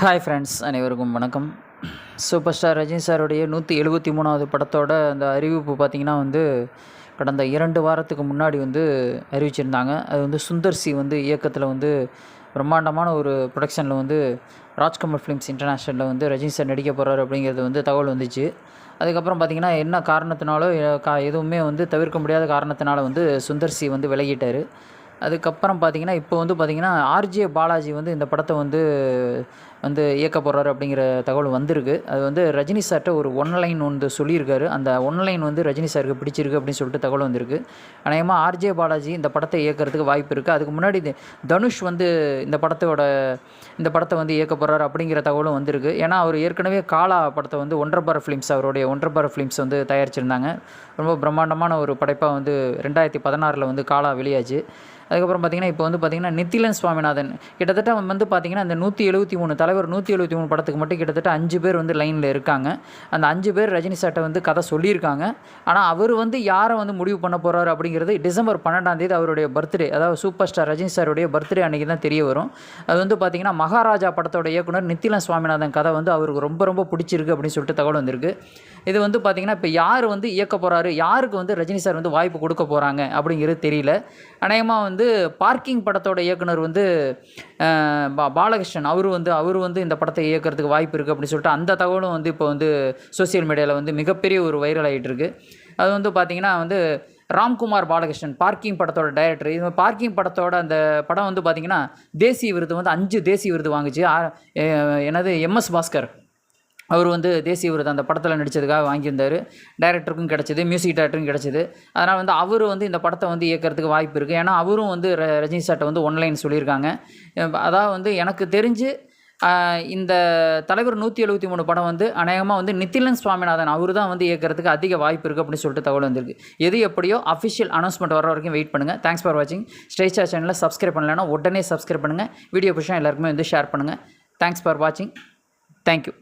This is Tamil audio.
ஹாய் ஃப்ரெண்ட்ஸ் அனைவருக்கும் வணக்கம். சூப்பர் ஸ்டார் ரஜினி சாருடைய நூற்றி எழுபத்தி மூணாவது படத்தோட அந்த அறிவிப்பு பார்த்திங்கன்னா வந்து கடந்த இரண்டு வாரத்துக்கு முன்னாடி வந்து அறிவிச்சிருந்தாங்க. அது வந்து சுந்தர் சி வந்து இயக்கத்தில் வந்து பிரம்மாண்டமான ஒரு ப்ரொடக்ஷனில் வந்து ராஜ்கமல் ஃபிலிம்ஸ் இன்டர்நேஷ்னலில் வந்து ரஜினி சார் நடிக்க போகிறாரு அப்படிங்கிறது வந்து தகவல் வந்துச்சு. அதுக்கப்புறம் பார்த்திங்கன்னா என்ன காரணத்தினாலோ கா எதுவுமே வந்து தவிர்க்க முடியாத காரணத்தினால வந்து சுந்தர் சி வந்து விலகிட்டார். அதுக்கப்புறம் பார்த்தீங்கன்னா இப்போ வந்து பார்த்திங்கன்னா ஆர்ஜே பாலாஜி வந்து இந்த படத்தை வந்து வந்து இயக்க போகிறாரு அப்படிங்கிற தகவல் வந்திருக்கு. அது வந்து ரஜினி சார்கிட்ட ஒரு ஒன்லைன் வந்து சொல்லியிருக்காரு. அந்த ஒன்லைன் வந்து ரஜினி சாருக்கு பிடிச்சிருக்கு அப்படின்னு சொல்லிட்டு தகவல் வந்திருக்கு. அநேகமாக ஆர்ஜே பாலாஜி இந்த படத்தை இயக்கிறதுக்கு வாய்ப்பு இருக்குது அதுக்கு முன்னாடி இது தனுஷ் வந்து இந்த படத்தோட இந்த படத்தை வந்து இயக்க போகிறாரு அப்படிங்கிற தகவலும் வந்திருக்கு. ஏன்னா அவர் ஏற்கனவே காலா படத்தை வந்து ஒன்றரை ஃபிலிம்ஸ் அவருடைய ஒன்றரை ஃபிலிம்ஸ் வந்து தயாரிச்சிருந்தாங்க. ரொம்ப பிரம்மாண்டமான ஒரு படைப்பாக வந்து ரெண்டாயிரத்தி பதினாறில் வந்து காலா வெளியாச்சு. அதுக்கப்புறம் பார்த்தீங்கன்னா இப்போ வந்து பார்த்தீங்கன்னா நித்திலன் சுவாமிநாதன். கிட்டத்தட்ட வந்து பார்த்தீங்கன்னா அந்த நூற்றி எழுபத்தி மூணு தலைவர் நூற்றி எழுபத்தி மூணு படத்துக்கு மட்டும் கிட்டத்தட்ட அஞ்சு பேர் வந்து லைனில் இருக்காங்க. அந்த அஞ்சு பேர் ரஜினி சார்ட்ட வந்து கதை சொல்லியிருக்காங்க. ஆனால் அவர் வந்து யாரை வந்து முடிவு பண்ண போகிறாரு அப்படிங்கிறது டிசம்பர் பன்னெண்டாம் தேதி அவருடைய பர்த்டே அதாவது சூப்பர் ஸ்டார் ரஜினி சாருடைய பர்த்டே அன்றைக்கி தான் தெரிய வரும். அது வந்து பார்த்தீங்கன்னா மகாராஜா படத்தோட இயக்குனர் நித்திலன் சுவாமிநாதன் கதை வந்து அவருக்கு ரொம்ப ரொம்ப பிடிச்சிருக்கு அப்படின்னு சொல்லிட்டு தகவல் வந்திருக்கு. இது வந்து பார்த்திங்கன்னா இப்போ யார் வந்து இயக்க போகிறாரு யாருக்கு வந்து ரஜினி சார் வந்து வாய்ப்பு கொடுக்க போகிறாங்க அப்படிங்கிறது தெரியல. அநேகமாக வந்து பார்க்கிங் படத்தோட இயக்குனர் வந்து பா பாலகிருஷ்ணன் அவர் வந்து அவர் வந்து இந்த படத்தை இயக்கிறதுக்கு வாய்ப்பு இருக்குது அப்படின்னு சொல்லிட்டு அந்த தகவலும் வந்து இப்போ வந்து சோஷியல் மீடியாவில் வந்து மிகப்பெரிய ஒரு வைரல் ஆகிட்டு இருக்கு. அது வந்து பார்த்திங்கன்னா வந்து ராம்குமார் பாலகிருஷ்ணன் பார்க்கிங் படத்தோட டைரக்டர். இது பார்க்கிங் படத்தோட அந்த படம் வந்து பார்த்திங்கன்னா தேசிய விருது வந்து அஞ்சு தேசிய விருது வாங்குச்சு. எனது எம்எஸ் பாஸ்கர். அவர் வந்து தேசிய விருது அந்த படத்தில் நடித்ததுக்காக வாங்கியிருந்தார். டைரக்டருக்கும் கிடச்சிது மியூசிக் டைரக்டருக்கும் கிடச்சிது. அதனால் வந்து அவர் வந்து இந்த படத்தை வந்து இயக்கிறதுக்கு வாய்ப்பு இருக்குது ஏன்னா அவரும் வந்து ரஜினி சார்ட்டை வந்து ஒன்லைன் சொல்லியிருக்காங்க. அதாவது வந்து எனக்கு தெரிஞ்சு இந்த தலைவர் நூற்றி எழுபத்தி மூணு படம் வந்து அநேகமாக வந்து நித்திலன் சுவாமிநாதன் அவர் தான் வந்து இயக்கிறதுக்கு அதிக வாய்ப்பு இருக்குது அப்படின்னு சொல்லிட்டு தகவல் வந்திருக்கு. எது எப்படியோ அஃபிஷியல் அனௌன்ஸ்மெண்ட் வர வரைக்கும் வெயிட் பண்ணுங்கள் தேங்க்ஸ் ஃபார் வாட்சிங் ஸ்டேச்சா சேனலில் சப்ஸ்கிரைப் பண்ணலைன்னா உடனே சப்ஸ்கிரைப் பண்ணுங்கள் வீடியோ பிடிச்சா எல்லாருக்குமே வந்து ஷேர் பண்ணுங்கள் தேங்க்ஸ் ஃபார் வாட்சிங் தேங்க்யூ